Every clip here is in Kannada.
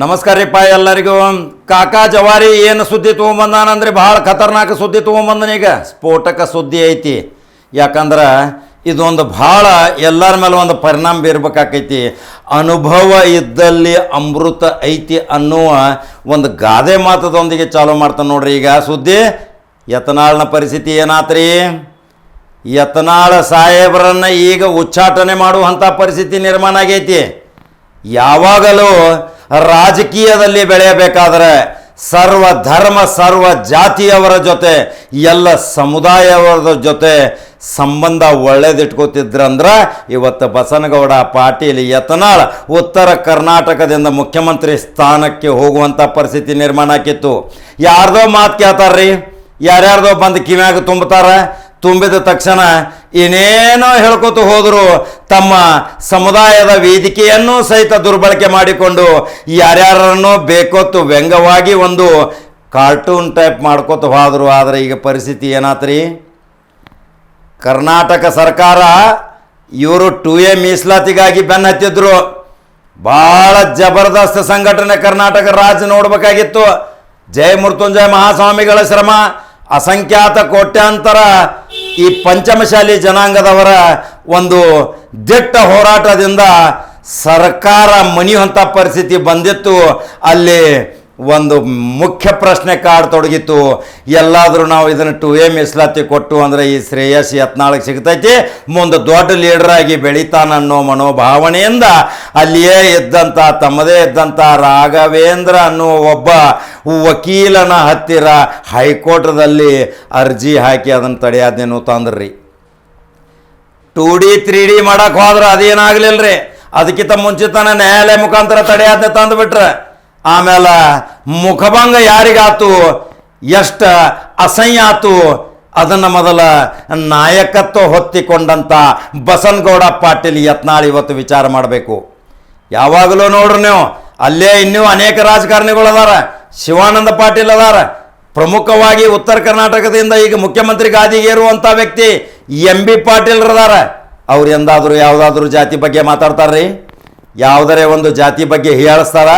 ನಮಸ್ಕಾರ ರೀಪ್ಪ ಎಲ್ಲರಿಗೂ. ಕಾಕಾ ಜವಾರಿ ಏನು ಸುದ್ದಿ ತೊಗೊಂಬಂದಾನಂದ್ರೆ ಭಾಳ ಖತರ್ನಾಕ ಸುದ್ದಿ ತೊಗೊಂಬಂದನೀಗ ಸ್ಫೋಟಕ ಸುದ್ದಿ ಐತಿ. ಯಾಕಂದ್ರೆ ಇದೊಂದು ಭಾಳ ಎಲ್ಲರ ಮೇಲೆ ಒಂದು ಪರಿಣಾಮ ಬೀರ್ಬೇಕಾಕೈತಿ. ಅನುಭವ ಇದ್ದಲ್ಲಿ ಅಮೃತ ಐತಿ ಅನ್ನುವ ಒಂದು ಗಾದೆ ಮಾತದೊಂದಿಗೆ ಚಾಲೂ ಮಾಡ್ತಾನೆ ನೋಡ್ರಿ ಈಗ. ಸುದ್ದಿ, ಯತ್ನಾಳ್ನ ಪರಿಸ್ಥಿತಿ ಏನಾತ್ರಿ? ಯತ್ನಾಳ ಸಾಹೇಬರನ್ನು ಈಗ ಉಚ್ಚಾಟನೆ ಮಾಡುವಂಥ ಪರಿಸ್ಥಿತಿ ನಿರ್ಮಾಣ ಆಗೈತಿ. ಯಾವಾಗಲೂ ರಾಜಕೀಯದಲ್ಲಿ ಬೆಳೆಯಬೇಕಾದರೆ ಸರ್ವ ಧರ್ಮ, ಸರ್ವ ಜಾತಿಯವರ ಜೊತೆ, ಎಲ್ಲ ಸಮುದಾಯವರ ಜೊತೆ ಸಂಬಂಧ ಒಳ್ಳೇದಿಟ್ಕೋತಿದ್ರಂದ್ರೆ ಇವತ್ತು ಬಸನಗೌಡ ಪಾಟೀಲ್ ಯತ್ನಾಳ್ ಉತ್ತರ ಕರ್ನಾಟಕದಿಂದ ಮುಖ್ಯಮಂತ್ರಿ ಸ್ಥಾನಕ್ಕೆ ಹೋಗುವಂಥ ಪರಿಸ್ಥಿತಿ ನಿರ್ಮಾಣ ಆಕಿತ್ತು. ಯಾರ್ದೋ ಮಾತು ಕೇಳ್ತಾರ್ರಿ? ಯಾರ್ಯಾರ್ದೋ ಬಂದು ಕಿವ್ಯಾಗ ತುಂಬುತ್ತಾರೆ ತುಂಬಿದ ತಕ್ಷಣ ಏನೇನೋ ಹೇಳ್ಕೊತ ಹೋದರು ತಮ್ಮ ಸಮುದಾಯದ ವೇದಿಕೆಯನ್ನು ಸಹಿತ ದುರ್ಬಳಕೆ ಮಾಡಿಕೊಂಡು ಯಾರ್ಯಾರನ್ನು ಬೇಕೊತ್ತು ವ್ಯಂಗ್ಯವಾಗಿ ಒಂದು ಕಾರ್ಟೂನ್ ಟೈಪ್ ಮಾಡ್ಕೊತ ಹೋದರು. ಆದರೆ ಈಗ ಪರಿಸ್ಥಿತಿ ಏನಾತ್ರಿ? ಕರ್ನಾಟಕ ಸರ್ಕಾರ ಇವರು ಟು ಎ ಮೀಸಲಾತಿಗಾಗಿ ಬೆನ್ನ ಹತ್ತಿದ್ರು. ಭಾಳ ಜಬರ್ದಸ್ತ್ ಸಂಘಟನೆ ಕರ್ನಾಟಕ ರಾಜ್ಯ ನೋಡಬೇಕಾಗಿತ್ತು. ಜಯ ಮೃತ್ಯುಂಜಯ ಮಹಾಸ್ವಾಮಿಗಳ ಶ್ರಮ. ಅಸಂಖ್ಯಾತ ಕೋಟ್ಯಾಂತರ ಈ ಪಂಚಮಶಾಲಿ ಜನಾಂಗದವರ ಒಂದು ದಿಟ್ಟ ಹೋರಾಟದಿಂದ ಸರ್ಕಾರ ಮಣಿಯುವಂಥ ಪರಿಸ್ಥಿತಿ ಬಂದಿತ್ತು. ಅಲ್ಲಿ ಒಂದು ಮುಖ್ಯ ಪ್ರಶ್ನೆ ಕಾಡತೊಡಗಿತ್ತು ಎಲ್ಲಾದರೂ ನಾವು ಇದನ್ನು ಟು ಎ ಮೀಸಲಾತಿ ಕೊಟ್ಟು ಅಂದರೆ ಈ ಶ್ರೇಯಸ್ ಯತ್ನಾಳಕ್ಕೆ ಸಿಗ್ತೈತಿ. ಮುಂದೆ ದೊಡ್ಡ ಲೀಡರ್ ಆಗಿ ಬೆಳಿತಾನನ್ನೋ ಮನೋಭಾವನೆಯಿಂದ ಅಲ್ಲಿಯೇ ಇದ್ದಂಥ ತಮ್ಮದೇ ಇದ್ದಂಥ ರಾಘವೇಂದ್ರ ಅನ್ನುವ ಒಬ್ಬ ವಕೀಲನ ಹತ್ತಿರ ಹೈಕೋರ್ಟ್ದಲ್ಲಿ ಅರ್ಜಿ ಹಾಕಿ ಅದನ್ನು ತಡೆಯಾದೇನು ತಂದ್ರಿ. ಟೂ ಡಿ ತ್ರೀ ಡಿ ಮಾಡಕ್ಕೆ ಹೋದ್ರೆ ಅದೇನಾಗಲಿಲ್ಲ ರೀ ಅದಕ್ಕಿಂತ ಮುಂಚಿತನ ನ್ಯಾಯಾಲಯ ಮುಖಾಂತರ ತಡೆಯಾದ್ನೆ ತಂದುಬಿಟ್ರೆ. ಆಮೇಲೆ ಮುಖಭಂಗ ಯಾರಿಗಾತು? ಎಷ್ಟು ಅಸಹ್ಯ ಆತು? ಅದನ್ನು ಮೊದಲ ನಾಯಕತ್ವ ಹೊತ್ತಿಕೊಂಡಂಥ ಬಸನಗೌಡ ಪಾಟೀಲ್ ಯತ್ನಾಳ್ ಇವತ್ತು ವಿಚಾರ ಮಾಡಬೇಕು. ಯಾವಾಗಲೂ ನೋಡ್ರಿ ನೀವು, ಅಲ್ಲೇ ಇನ್ನೂ ಅನೇಕ ರಾಜಕಾರಣಿಗಳು ಅದಾರ. ಶಿವಾನಂದ ಪಾಟೀಲ್ ಅದಾರ. ಪ್ರಮುಖವಾಗಿ ಉತ್ತರ ಕರ್ನಾಟಕದಿಂದ ಈಗ ಮುಖ್ಯಮಂತ್ರಿ ಗಾದಿಗೇರುವಂಥ ವ್ಯಕ್ತಿ ಎಂ ಬಿ ಪಾಟೀಲ್ರದಾರ. ಅವ್ರು ಎಂದಾದರೂ ಯಾವುದಾದ್ರೂ ಜಾತಿ ಬಗ್ಗೆ ಮಾತಾಡ್ತಾರ್ರಿ? ಯಾವುದರೇ ಒಂದು ಜಾತಿ ಬಗ್ಗೆ ಹೀಯಾಳಿಸ್ತಾರ?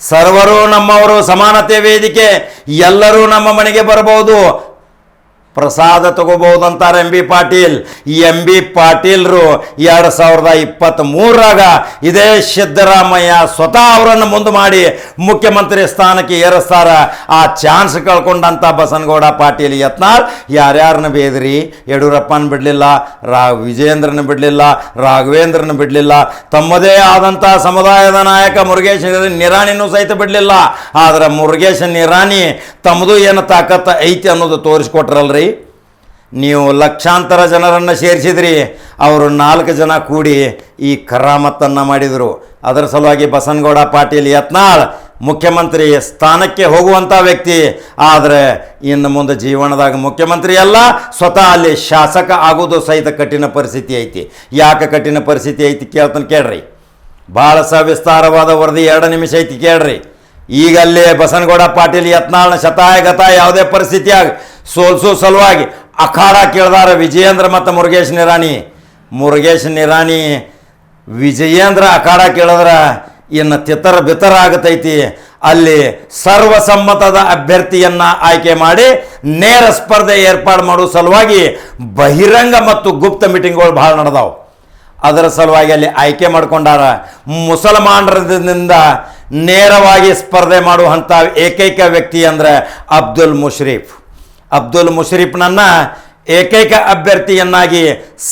ಸರ್ವರು ನಮ್ಮವರು ಸಮಾನತೆ ವೇದಿಕೆ ಎಲ್ಲರೂ ನಮ್ಮ ಮನೆಗೆ ಬರಬಹುದು. ಪ್ರಸಾದ ತಗೋಬಹುದು ಅಂತಾರೆ ಎಂ ಬಿ ಪಾಟೀಲ್. ಈ ಎಂ ಬಿ ಪಾಟೀಲ್ರು ಎರಡು ಸಾವಿರದ ಇಪ್ಪತ್ತ್ ಮೂರರಾಗ ಇದೇ ಸಿದ್ದರಾಮಯ್ಯ ಸ್ವತಃ ಅವರನ್ನು ಮುಂದೆ ಮಾಡಿ ಮುಖ್ಯಮಂತ್ರಿ ಸ್ಥಾನಕ್ಕೆ ಏರಿಸ್ತಾರ. ಆ ಚಾನ್ಸ್ ಕಳ್ಕೊಂಡಂಥ ಬಸನಗೌಡ ಪಾಟೀಲ್ ಯತ್ನಾಳ್ ಯಾರ್ಯಾರನ್ನ ಬೇದ್ರಿ? ಯಡಿಯೂರಪ್ಪನ ಬಿಡಲಿಲ್ಲ ರಾ ವಿಜೇಂದ್ರನ ಬಿಡಲಿಲ್ಲ, ರಾಘವೇಂದ್ರನ ಬಿಡಲಿಲ್ಲ. ತಮ್ಮದೇ ಆದಂಥ ಸಮುದಾಯದ ನಾಯಕ ಮುರುಗೇಶ್ ನಿರಾಣಿನೂ ಸಹಿತ ಬಿಡಲಿಲ್ಲ. ಆದ್ರೆ ಮುರುಗೇಶ್ ನಿರಾಣಿ ತಮ್ಮದು ಏನು ತಾಕತ್ತ ಐತಿ ಅನ್ನೋದು ತೋರಿಸ್ಕೊಟ್ರಲ್ರಿ. ನೀವು ಲಕ್ಷಾಂತರ ಜನರನ್ನು ಸೇರಿಸಿದ್ರಿ. ಅವರು ನಾಲ್ಕು ಜನ ಕೂಡಿ ಈ ಕರಾಮತ್ತನ್ನು ಮಾಡಿದರು. ಅದರ ಸಲುವಾಗಿ ಬಸನಗೌಡ ಪಾಟೀಲ್ ಯತ್ನಾಳ್ ಮುಖ್ಯಮಂತ್ರಿ ಸ್ಥಾನಕ್ಕೆ ಹೋಗುವಂಥ ವ್ಯಕ್ತಿ. ಆದರೆ ಇನ್ನು ಮುಂದೆ ಜೀವನದಾಗ ಮುಖ್ಯಮಂತ್ರಿ ಅಲ್ಲ, ಸ್ವತಃ ಅಲ್ಲಿ ಶಾಸಕ ಆಗೋದು ಸಹಿತ ಕಠಿಣ ಪರಿಸ್ಥಿತಿ ಐತಿ. ಯಾಕೆ ಕಠಿಣ ಪರಿಸ್ಥಿತಿ ಐತಿ ಕೇಳ್ತಾನೆ ಕೇಳ್ರಿ. ಭಾಳ ಸವಿಸ್ತಾರವಾದ ವರದಿ ಎರಡು ನಿಮಿಷ ಐತಿ ಕೇಳ್ರಿ. ಈಗ ಅಲ್ಲಿ ಬಸನಗೌಡ ಪಾಟೀಲ್ ಯತ್ನಾಳ್ನ ಶತಾಯ ಗತಾಯ ಯಾವುದೇ ಪರಿಸ್ಥಿತಿಯಾಗ ಸೋಲ್ಸೋ ಸಲುವಾಗಿ ಅಖಾಡ ಕೇಳ್ದಾರ ವಿಜಯೇಂದ್ರ ಮತ್ತು ಮುರುಗೇಶ್ ನಿರಾಣಿ. ಮುರುಗೇಶ್ ನಿರಾಣಿ, ವಿಜಯೇಂದ್ರ ಅಖಾಡ ಕೇಳಿದ್ರೆ, ಇನ್ನು ತಿತ್ತರ ಬಿತ್ತರ ಆಗತೈತಿ. ಅಲ್ಲಿ ಸರ್ವಸಮ್ಮತದ ಅಭ್ಯರ್ಥಿಯನ್ನು ಆಯ್ಕೆ ಮಾಡಿ ನೇರ ಸ್ಪರ್ಧೆ ಏರ್ಪಾಡು ಮಾಡೋ ಸಲುವಾಗಿ ಬಹಿರಂಗ ಮತ್ತು ಗುಪ್ತ ಮೀಟಿಂಗ್ಗಳು ಭಾಳ ನಡೆದಾವು. ಅದರ ಸಲುವಾಗಿ ಅಲ್ಲಿ ಆಯ್ಕೆ ಮಾಡಿಕೊಂಡಾರ ಮುಸಲ್ಮಾನರಿಂದ ನೇರವಾಗಿ ಸ್ಪರ್ಧೆ ಮಾಡುವಂಥ ಏಕೈಕ ವ್ಯಕ್ತಿ ಅಂದರೆ ಅಬ್ದುಲ್ ಮುಷ್ರೀಫ್. ಅಬ್ದುಲ್ ಮುಷರೀಫ್ನನ್ನ ಏಕೈಕ ಅಭ್ಯರ್ಥಿಯನ್ನಾಗಿ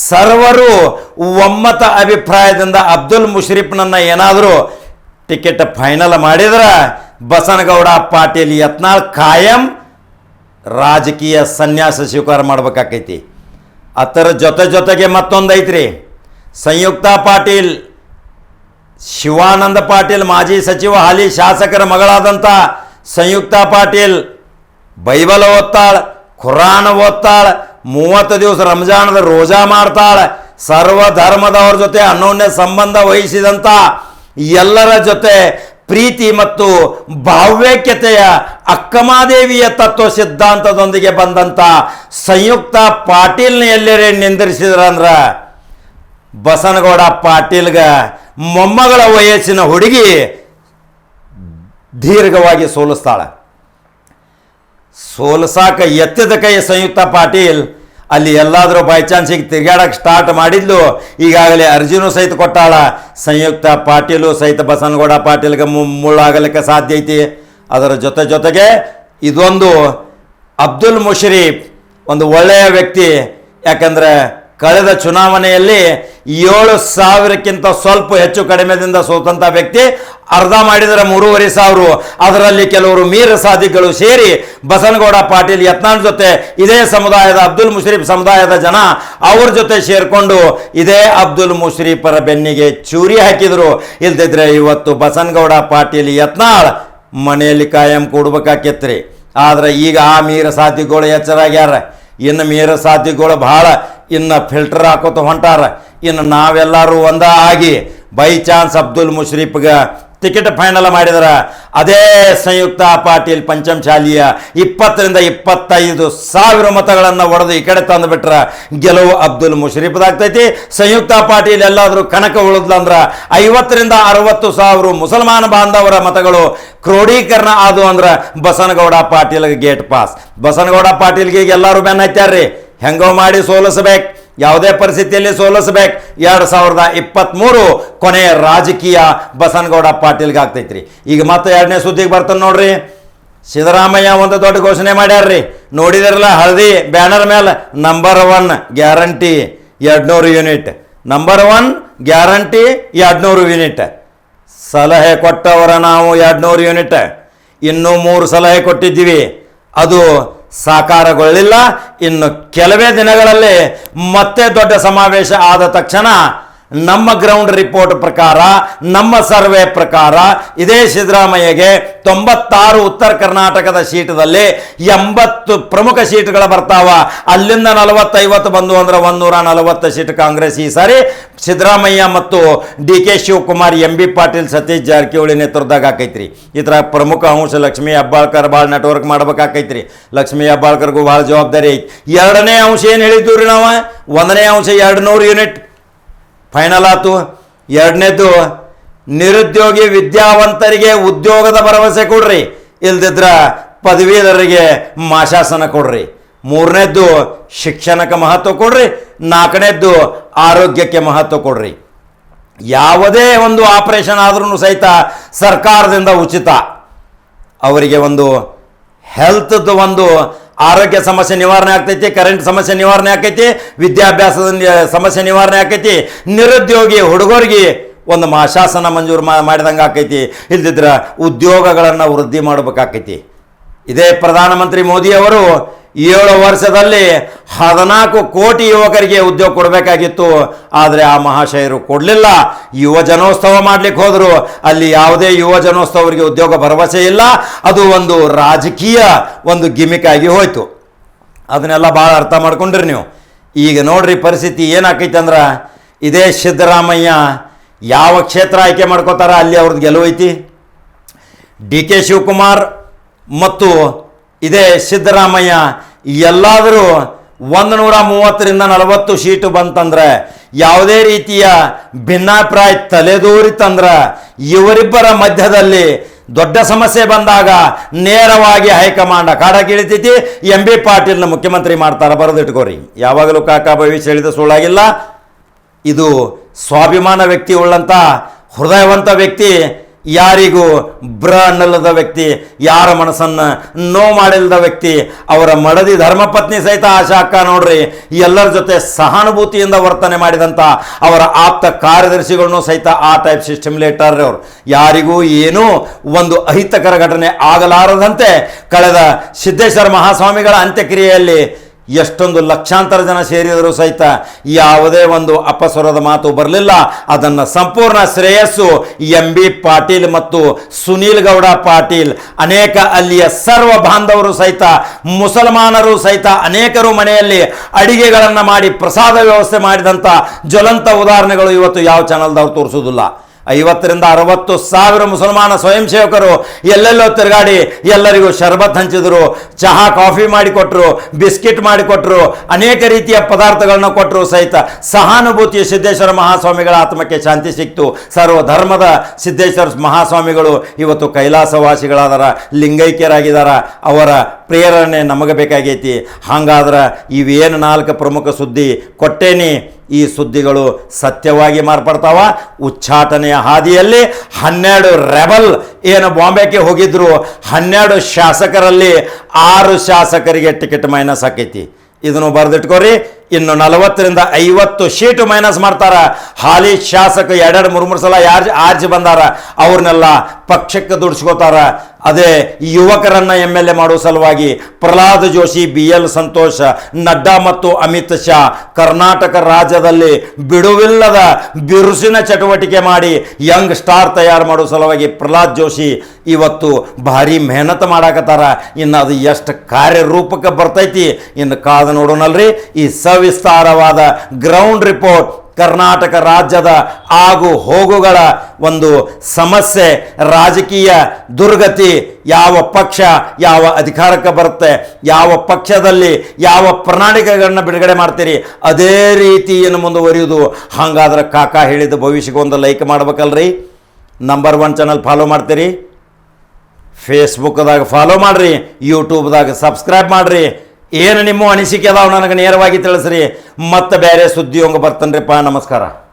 ಸರ್ವರು ಒಮ್ಮತ ಅಭಿಪ್ರಾಯದಿಂದ ಅಬ್ದುಲ್ ಮುಷರೀಫ್ನನ್ನ ಏನಾದರೂ ಟಿಕೆಟ್ ಫೈನಲ್ ಮಾಡಿದ್ರೆ ಬಸನಗೌಡ ಪಾಟೀಲ್ ಯತ್ನಾಳ್ ಕಾಯಂ ರಾಜಕೀಯ ಸನ್ಯಾಸ ಸ್ವೀಕಾರ ಮಾಡ್ಬೇಕಾಕೈತಿ. ಅದರ ಜೊತೆ ಜೊತೆಗೆ ಮತ್ತೊಂದು ಐತ್ರಿ ಸಂಯುಕ್ತ ಪಾಟೀಲ್, ಶಿವಾನಂದ ಪಾಟೀಲ್, ಮಾಜಿ ಸಚಿವ, ಹಾಲಿ ಶಾಸಕರ ಮಗಳಾದಂಥ ಸಂಯುಕ್ತ ಪಾಟೀಲ್, ಬೈಬಲ ಓದ್ತಾಳ ಖುರಾನ್ ಓದ್ತಾಳೆ, ಮೂವತ್ತು ದಿವಸ ರಂಜಾನದ ರೋಜಾ ಮಾಡ್ತಾಳೆ. ಸರ್ವ ಧರ್ಮದವ್ರ ಜೊತೆ ಅನೋನ್ಯ ಸಂಬಂಧ ವಹಿಸಿದಂಥ ಎಲ್ಲರ ಜೊತೆ ಪ್ರೀತಿ ಮತ್ತು ಭಾವ್ಯಕ್ಯತೆಯ ಅಕ್ಕಮಾದೇವಿಯ ತತ್ವ ಸಿದ್ಧಾಂತದೊಂದಿಗೆ ಬಂದಂಥ ಸಂಯುಕ್ತ ಪಾಟೀಲ್ನ ಎಲ್ಲರೇ ನಿಂದಿರಿಸಿದ್ರಂದ್ರ ಬಸನಗೌಡ ಪಾಟೀಲ್ಗ ಮೊಮ್ಮಗಳ ವಯಸ್ಸಿನ ಹುಡುಗಿ ದೀರ್ಘವಾಗಿ ಸೋಲಿಸ್ತಾಳೆ. ಸೋಲ್ಸಾಕ ಎತ್ತಿದ ಕೈ ಸಂಯುಕ್ತ ಪಾಟೀಲ್. ಅಲ್ಲಿ ಎಲ್ಲಾದರೂ ಬೈ ಚಾನ್ಸಿಗೆ ತಿರ್ಗಾಡಕ್ಕೆ ಸ್ಟಾರ್ಟ್ ಮಾಡಿದ್ಲು. ಈಗಾಗಲೇ ಅರ್ಜಿನೂ ಸಹಿತ ಕೊಟ್ಟಾಳ. ಸಂಯುಕ್ತ ಪಾಟೀಲು ಸಹಿತ ಬಸನಗೌಡ ಪಾಟೀಲ್ಗೆ ಮುಳ್ಳಾಗಲಿಕ್ಕೆ ಸಾಧ್ಯ ಐತಿ. ಅದರ ಜೊತೆ ಜೊತೆಗೆ ಇದೊಂದು ಅಬ್ದುಲ್ ಮುಷರೀಫ್ ಒಂದು ಒಳ್ಳೆಯ ವ್ಯಕ್ತಿ. ಯಾಕಂದರೆ ಕಳೆದ ಚುನಾವಣೆಯಲ್ಲಿ ಏಳು ಸಾವಿರಕ್ಕಿಂತ ಸ್ವಲ್ಪ ಹೆಚ್ಚು ಕಡಿಮೆದಿಂದ ಸೋತಂಥ ವ್ಯಕ್ತಿ ಅರ್ಧ ಮಾಡಿದರೆ ಮೂರುವರೆ ಸಾವಿರ. ಅದರಲ್ಲಿ ಕೆಲವರು ಮೀರ ಸಾಧಿಗಳು ಸೇರಿ ಬಸನಗೌಡ ಪಾಟೀಲ್ ಯತ್ನಾಳ್ ಜೊತೆ ಇದೇ ಸಮುದಾಯದ ಅಬ್ದುಲ್ ಮುಷರೀಫ್ ಸಮುದಾಯದ ಜನ ಅವ್ರ ಜೊತೆ ಸೇರಿಕೊಂಡು ಇದೇ ಅಬ್ದುಲ್ ಮುಷರೀಫರ ಬೆನ್ನಿಗೆ ಚೂರಿ ಹಾಕಿದರು. ಇಲ್ದಿದ್ರೆ ಇವತ್ತು ಬಸನಗೌಡ ಪಾಟೀಲ್ ಯತ್ನಾಳ್ ಮನೆಯಲ್ಲಿ ಕಾಯಂ ಕೂಡ್ಬೇಕಾಕೆತ್ರಿ. ಆದ್ರೆ ಈಗ ಆ ಮೀರ ಸಾಧಿಗಳು ಎಚ್ಚರಾಗ್ಯಾರ. ಇನ್ನು ಮೀರ ಸಾಧಿಗಳು ಭಾಳ ಇನ್ನು ಫಿಲ್ಟರ್ ಹಾಕೋತ ಹೊಂಟಾರ. ಇನ್ನು ನಾವೆಲ್ಲರೂ ಒಂದ ಆಗಿ ಬೈ ಚಾನ್ಸ್ ಅಬ್ದುಲ್ ಮುಷ್ರೀಫ್ಗೆ ಟಿಕೆಟ್ ಫೈನಲ್ ಮಾಡಿದ್ರೆ. ಅದೇ ಸಂಯುಕ್ತ ಪಾಟೀಲ್ ಪಂಚಮಶಾಲಿಯ ಇಪ್ಪತ್ತರಿಂದ ಇಪ್ಪತ್ತೈದು ಸಾವಿರ ಮತಗಳನ್ನು ಒಡೆದು ಈ ಕಡೆ ತಂದುಬಿಟ್ರ ಗೆಲುವು ಅಬ್ದುಲ್ ಮುಷರೀಫ್ದಾಗ್ತೈತಿ ಸಂಯುಕ್ತ ಪಾಟೀಲ್ ಎಲ್ಲಾದರೂ ಕನಕ ಉಳಿದ್ಲಂದ್ರೆ ಐವತ್ತರಿಂದ ಅರವತ್ತು ಸಾವಿರ ಮುಸಲ್ಮಾನ ಬಾಂಧವರ ಮತಗಳು ಕ್ರೋಢೀಕರಣ ಆದು ಅಂದ್ರೆ ಬಸನಗೌಡ ಪಾಟೀಲ್ಗೆ ಗೇಟ್ ಪಾಸ್ ಬಸನಗೌಡ ಪಾಟೀಲ್ಗೆ ಈಗ ಎಲ್ಲರೂ ಬೆನ್ನ ಹತ್ಯಾರ್ರಿ ಹೆಂಗೋ ಮಾಡಿ ಸೋಲಿಸಬೇಕು. ಯಾವುದೇ ಪರಿಸ್ಥಿತಿಯಲ್ಲಿ ಸೋಲಿಸಬೇಕು. ಎರಡು ಸಾವಿರದ ಇಪ್ಪತ್ತ್ಮೂರು ಕೊನೆಯ ರಾಜಕೀಯ ಬಸನಗೌಡ ಪಾಟೀಲ್ಗೆ ಆಗ್ತೈತ್ರಿ. ಈಗ ಮತ್ತೆ ಎರಡನೇ ಸುದ್ದಿಗೆ ಬರ್ತಾನೆ ನೋಡ್ರಿ. ಸಿದ್ದರಾಮಯ್ಯ ಒಂದು ದೊಡ್ಡ ಘೋಷಣೆ ಮಾಡ್ಯಾರ್ರಿ. ನೋಡಿದಿರಲ್ಲ ಹಳದಿ ಬ್ಯಾನರ್ ಮೇಲೆ ನಂಬರ್ ಒನ್ ಗ್ಯಾರಂಟಿ ಎರಡ್ನೂರು ಯೂನಿಟ್. ನಂಬರ್ ಒನ್ ಗ್ಯಾರಂಟಿ ಎರಡ್ನೂರು ಯೂನಿಟ್. ಸಲಹೆ ಕೊಟ್ಟವರ ನಾವು ಎರಡ್ನೂರು ಯೂನಿಟ್. ಇನ್ನೂ ಮೂರು ಸಲಹೆ ಕೊಟ್ಟಿದ್ದೀವಿ. ಅದು ಸಾಕಾರಗೊಳ್ಳಿಲ್ಲ. ಇನ್ನು ಕೆಲವೇ ದಿನಗಳಲ್ಲಿ ಮತ್ತೆ ದೊಡ್ಡ ಸಮಾವೇಶ ಆದ ತಕ್ಷಣ ನಮ್ಮ ಗ್ರೌಂಡ್ ರಿಪೋರ್ಟ್ ಪ್ರಕಾರ, ನಮ್ಮ ಸರ್ವೆ ಪ್ರಕಾರ, ಇದೇ ಸಿದ್ದರಾಮಯ್ಯಗೆ ತೊಂಬತ್ತಾರು ಉತ್ತರ ಕರ್ನಾಟಕದ ಸೀಟದಲ್ಲಿ ಎಂಬತ್ತು ಪ್ರಮುಖ ಸೀಟ್ಗಳು ಬರ್ತಾವ. ಅಲ್ಲಿಂದ ನಲವತ್ತೈವತ್ತು ಬಂದು ಅಂದ್ರೆ ಒಂದೂರ ನಲವತ್ತು ಸೀಟ್ ಕಾಂಗ್ರೆಸ್ ಈ ಸಾರಿ. ಸಿದ್ದರಾಮಯ್ಯ ಮತ್ತು D K Shivakumar, M B Patil, Satish Jarkiholi ನೇತೃತ್ವದಾಗ ಆಕೈತ್ರಿ. ಥರ ಪ್ರಮುಖ ಅಂಶ ಲಕ್ಷ್ಮೀ ಹೆಬ್ಬಾಳ್ಕರ್ ಭಾಳ ನೆಟ್ವರ್ಕ್ ಮಾಡ್ಬೇಕಾಕೈತ್ರಿ ಲಕ್ಷ್ಮೀ ಹೆಬ್ಬಾಳ್ಕರ್ಗೂ ಭಾಳ ಜವಾಬ್ದಾರಿ ಐತಿ. ಎರಡನೇ ಅಂಶ ಏನು ಹೇಳಿದ್ದೀವಿ ರೀ ನಾವು? ಒಂದನೇ ಅಂಶ ಎರಡು ನೂರು ಯೂನಿಟ್ ಫೈನಲ್ ಆತು. ಎರಡನೇದು, ನಿರುದ್ಯೋಗಿ ವಿದ್ಯಾವಂತರಿಗೆ ಉದ್ಯೋಗದ ಭರವಸೆ ಕೊಡ್ರಿ. ಇಲ್ದಿದ್ರ ಪದವೀಧರರಿಗೆ ಮಾಶಾಸನ ಕೊಡ್ರಿ. ಮೂರನೇದ್ದು ಶಿಕ್ಷಣಕ್ಕೆ ಮಹತ್ವ ಕೊಡ್ರಿ. ನಾಲ್ಕನೇದ್ದು ಆರೋಗ್ಯಕ್ಕೆ ಮಹತ್ವ ಕೊಡ್ರಿ. ಯಾವುದೇ ಒಂದು ಆಪರೇಷನ್ ಆದ್ರೂ ಸಹಿತ ಸರ್ಕಾರದಿಂದ ಉಚಿತ. ಅವರಿಗೆ ಒಂದು ಹೆಲ್ತ್ದು ಒಂದು ಆರೋಗ್ಯ ಸಮಸ್ಯೆ ನಿವಾರಣೆ ಆಗ್ತೈತಿ ಕರೆಂಟ್ ಸಮಸ್ಯೆ ನಿವಾರಣೆ ಆಕೈತಿ ವಿದ್ಯಾಭ್ಯಾಸದ ಸಮಸ್ಯೆ ನಿವಾರಣೆ ಆಕೈತಿ ನಿರುದ್ಯೋಗಿ ಹುಡುಗರಿಗೆ ಒಂದು ಮಾಶಾಸನ ಮಂಜೂರು ಮಾಡಿದಂಗೆ ಆಕೈತಿ ಇಲ್ದಿದ್ರೆ ಉದ್ಯೋಗಗಳನ್ನು ವೃದ್ಧಿ ಮಾಡಬೇಕಾಕೈತಿ ಇದೇ ಪ್ರಧಾನಮಂತ್ರಿ ಮೋದಿಯವರು ಏಳು ವರ್ಷದಲ್ಲಿ ಹದಿನಾಲ್ಕು ಕೋಟಿ ಯುವಕರಿಗೆ ಉದ್ಯೋಗ ಕೊಡಬೇಕಾಗಿತ್ತು. ಆದರೆ ಆ ಮಹಾಶಯರು ಕೊಡಲಿಲ್ಲ. ಯುವ ಜನೋತ್ಸವ ಮಾಡ್ಲಿಕ್ಕೆ ಹೋದರು. ಅಲ್ಲಿ ಯಾವುದೇ ಯುವ ಜನೋತ್ಸವರಿಗೆ ಉದ್ಯೋಗ ಭರವಸೆ ಇಲ್ಲ. ಅದು ಒಂದು ರಾಜಕೀಯ ಒಂದು ಗಿಮಿಕ್ ಆಗಿ ಹೋಯಿತು. ಅದನ್ನೆಲ್ಲ ಭಾಳ ಅರ್ಥ ಮಾಡ್ಕೊಂಡ್ರಿ ನೀವು. ಈಗ ನೋಡ್ರಿ ಪರಿಸ್ಥಿತಿ ಏನಾಕೈತೆ ಅಂದ್ರೆ, ಇದೇ ಸಿದ್ದರಾಮಯ್ಯ ಯಾವ ಕ್ಷೇತ್ರ ಆಯ್ಕೆ ಮಾಡ್ಕೋತಾರ ಅಲ್ಲಿ ಅವ್ರದ್ದು ಗೆಲುವೈತಿ ಡಿ ಕೆ ಶಿವಕುಮಾರ್ ಮತ್ತು ಇದೇ ಸಿದ್ದರಾಮಯ್ಯ ಎಲ್ಲಾದರೂ ಒಂದು ನೂರ ಮೂವತ್ತರಿಂದ ನಲವತ್ತು ಸೀಟು ಬಂತಂದ್ರೆ ಯಾವುದೇ ರೀತಿಯ ಭಿನ್ನಾಭಿಪ್ರಾಯ ತಲೆದೂರಿತಂದ್ರೆ ಇವರಿಬ್ಬರ ಮಧ್ಯದಲ್ಲಿ ದೊಡ್ಡ ಸಮಸ್ಯೆ ಬಂದಾಗ ನೇರವಾಗಿ ಹೈಕಮಾಂಡ್ ಕಾಡಕ್ಕಿಳಿತೈತಿ. ಎಂ ಬಿ ಪಾಟೀಲ್ನ ಮುಖ್ಯಮಂತ್ರಿ ಮಾಡ್ತಾರೆ, ಬರೆದಿಟ್ಕೋರಿ. ಯಾವಾಗಲೂ ಕಾಕಾ ಭವಿಷ್ಯ ಹೇಳಿದ ಸುಳ್ಳಾಗಿಲ್ಲ. ಇದು ಸ್ವಾಭಿಮಾನ ವ್ಯಕ್ತಿ ಉಳ್ಳಂಥ ಹೃದಯವಂತ ವ್ಯಕ್ತಿ ಯಾರಿಗೂ ಬ್ರ ಅನ್ನಲ್ಲದ ವ್ಯಕ್ತಿ, ಯಾರ ಮನಸ್ಸನ್ನು ನೋ ಮಾಡಿಲ್ಲದ ವ್ಯಕ್ತಿ, ಅವರ ಮಡದಿ ಧರ್ಮಪತ್ನಿ ಸಹಿತ ಆಶಾ ಅಕ್ಕ ನೋಡ್ರಿ, ಎಲ್ಲರ ಜೊತೆ ಸಹಾನುಭೂತಿಯಿಂದ ವರ್ತನೆ ಮಾಡಿದಂಥ ಅವರ ಆಪ್ತ ಕಾರ್ಯದರ್ಶಿಗಳನ್ನು ಸಹಿತ ಆ ಟೈಪ್ ಸಿಸ್ಟಮ್ ಅವರು. ಯಾರಿಗೂ ಏನೂ ಒಂದು ಅಹಿತಕರ ಘಟನೆ ಆಗಲಾರದಂತೆ ಕಳೆದ ಸಿದ್ದೇಶ್ವರ ಮಹಾಸ್ವಾಮಿಗಳ ಅಂತ್ಯಕ್ರಿಯೆಯಲ್ಲಿ ಎಷ್ಟೊಂದು ಲಕ್ಷಾಂತರ ಜನ ಸೇರಿದರೂ ಸಹಿತ ಯಾವುದೇ ಒಂದು ಅಪಸ್ವರದ ಮಾತು ಬರಲಿಲ್ಲ. ಅದನ್ನು ಸಂಪೂರ್ಣ ಶ್ರೇಯಸ್ಸು ಎಂ ಬಿ ಪಾಟೀಲ್ ಮತ್ತು ಸುನೀಲ್ ಗೌಡ ಪಾಟೀಲ್, ಅನೇಕ ಅಲ್ಲಿಯ ಸರ್ವ ಬಾಂಧವರು ಸಹಿತ, ಮುಸಲ್ಮಾನರು ಸಹಿತ ಅನೇಕರು ಮನೆಯಲ್ಲಿ ಅಡಿಗೆಗಳನ್ನು ಮಾಡಿ ಪ್ರಸಾದ ವ್ಯವಸ್ಥೆ ಮಾಡಿದಂಥ ಜ್ವಲಂತ ಉದಾಹರಣೆಗಳು ಇವತ್ತು ಯಾವ ಚಾನಲ್ದವ್ರು ತೋರಿಸೋದಿಲ್ಲ ಐವತ್ತರಿಂದ ಅರವತ್ತು ಸಾವಿರ ಮುಸಲ್ಮಾನ ಸ್ವಯಂ ಸೇವಕರು ಎಲ್ಲೆಲ್ಲೋ ತಿರುಗಾಡಿ ಎಲ್ಲರಿಗೂ ಶರ್ಬತ್ ಹಂಚಿದ್ರು, ಚಹಾ ಕಾಫಿ ಮಾಡಿಕೊಟ್ರು, ಬಿಸ್ಕಿಟ್ ಮಾಡಿಕೊಟ್ರು, ಅನೇಕ ರೀತಿಯ ಪದಾರ್ಥಗಳನ್ನು ಕೊಟ್ಟರು ಸಹಿತ ಸಹಾನುಭೂತಿಯ ಸಿದ್ದೇಶ್ವರ ಮಹಾಸ್ವಾಮಿಗಳ ಆತ್ಮಕ್ಕೆ ಶಾಂತಿ ಸಿಕ್ತು. ಸರ್ವ ಧರ್ಮದ ಸಿದ್ದೇಶ್ವರ ಮಹಾಸ್ವಾಮಿಗಳು ಇವತ್ತು ಕೈಲಾಸವಾಸಿಗಳಾದಾರ ಲಿಂಗೈಕ್ಯರಾಗಿದ್ದಾರ ಅವರ ಪ್ರೇರಣೆ ನಮಗೆ ಬೇಕಾಗೈತಿ. ಹಾಗಾದ್ರೆ ಇವೇನು ನಾಲ್ಕು ಪ್ರಮುಖ ಸುದ್ದಿ ಕೊಟ್ಟೇನಿ. ಈ ಸುದ್ದಿಗಳು ಸತ್ಯವಾಗಿ ಮಾರ್ಪಡ್ತಾವ. ಉಚ್ಚಾಟನೆಯ ಹಾದಿಯಲ್ಲಿ ಹನ್ನೆರಡು ರೆಬಲ್ ಏನು ಬಾಂಬೆಗೆ ಹೋಗಿದ್ರು. ಹನ್ನೆರಡು ಶಾಸಕರಲ್ಲಿ ಆರು ಶಾಸಕರಿಗೆ ಟಿಕೆಟ್ ಮೈನಸ್ ಆಕೈತಿ. ಇದನ್ನು ಬರೆದಿಟ್ಕೋರಿ. ಇನ್ನು ನಲವತ್ತರಿಂದ ಐವತ್ತು ಶೀಟು ಮೈನಸ್ ಮಾಡ್ತಾರ. ಹಾಲಿ ಶಾಸಕ ಎರಡೆರಡು ಮೂರು ಮೂರು ಸಲ ಯಾರು ಆರ್ಜಿ ಬಂದಾರ. ಅವ್ರನ್ನೆಲ್ಲ ಪಕ್ಷಕ್ಕೆ ದುಡಿಸ್ಕೋತಾರ. ಅದೇ ಯುವಕರನ್ನ ಎಂ ಎಲ್ ಎ ಮಾಡುವ ಸಲುವಾಗಿ ಪ್ರಹ್ಲಾದ್ ಜೋಶಿ, ಬಿ ಎಲ್ ಸಂತೋಷ, ನಡ್ಡಾ ಮತ್ತು ಅಮಿತ್ ಶಾ ಕರ್ನಾಟಕ ರಾಜ್ಯದಲ್ಲಿ ಬಿಡುವಿಲ್ಲದ ಬಿರುಸಿನ ಚಟುವಟಿಕೆ ಮಾಡಿ ಯಂಗ್ ಸ್ಟಾರ್ ತಯಾರು ಮಾಡೋ ಸಲುವಾಗಿ ಪ್ರಹ್ಲಾದ್ ಜೋಶಿ ಇವತ್ತು ಭಾರಿ ಮೆಹನತ್ ಮಾಡಾಕತ್ತಾರ. ಇನ್ನು ಅದು ಎಷ್ಟು ಕಾರ್ಯರೂಪಕ್ಕೆ ಬರ್ತೈತಿ. ಇನ್ನು ಕಾದು ನೋಡೋಣಲ್ರಿ. ಈ ಸವಿಸ್ತಾರವಾದ ಗ್ರೌಂಡ್ ರಿಪೋರ್ಟ್ ಕರ್ನಾಟಕ ರಾಜ್ಯದ ಆಗು ಹೋಗುಗಳ ಒಂದು ಸಮಸ್ಯೆ, ರಾಜಕೀಯ ದುರ್ಗತಿ ಯಾವ ಪಕ್ಷ, ಯಾವ ಅಧಿಕಾರಕ್ಕೆ ಬರುತ್ತೆ, ಯಾವ ಪಕ್ಷದಲ್ಲಿ ಯಾವ ಪ್ರಣಾಳಿಕೆಗಳನ್ನ ಬಿಡುಗಡೆ ಮಾಡ್ತೀರಿ, ಅದೇ ರೀತಿ ಏನು ಮುಂದುವರಿಯುವುದು. ಹಾಗಾದ್ರೆ ಕಾಕಾ ಹೇಳಿದ ಭವಿಷ್ಯಕ್ಕೆ ಒಂದು ಲೈಕ್ ಮಾಡ್ಬೇಕಲ್ರಿ. ನಂಬರ್ ಒನ್ ಚಾನಲ್ ಫಾಲೋ ಮಾಡ್ತೀರಿ. ಫೇಸ್ಬುಕ್ದಾಗ ಫಾಲೋ ಮಾಡ್ರಿ ಯೂಟ್ಯೂಬ್ದಾಗ ಸಬ್ಸ್ಕ್ರೈಬ್ ಮಾಡ್ರಿ. ಏನು ನಿಮ್ಮ ಅನಿಸಿಕೆ ಅದಾವ ನನಗೆ ನೇರವಾಗಿ ತಿಳಿಸ್ರಿ. ಮತ್ತೆ ಬೇರೆ ಸುದ್ದಿ ಹಂಗೆ ಬರ್ತನ್ರಿಪ್ಪ. ನಮಸ್ಕಾರ.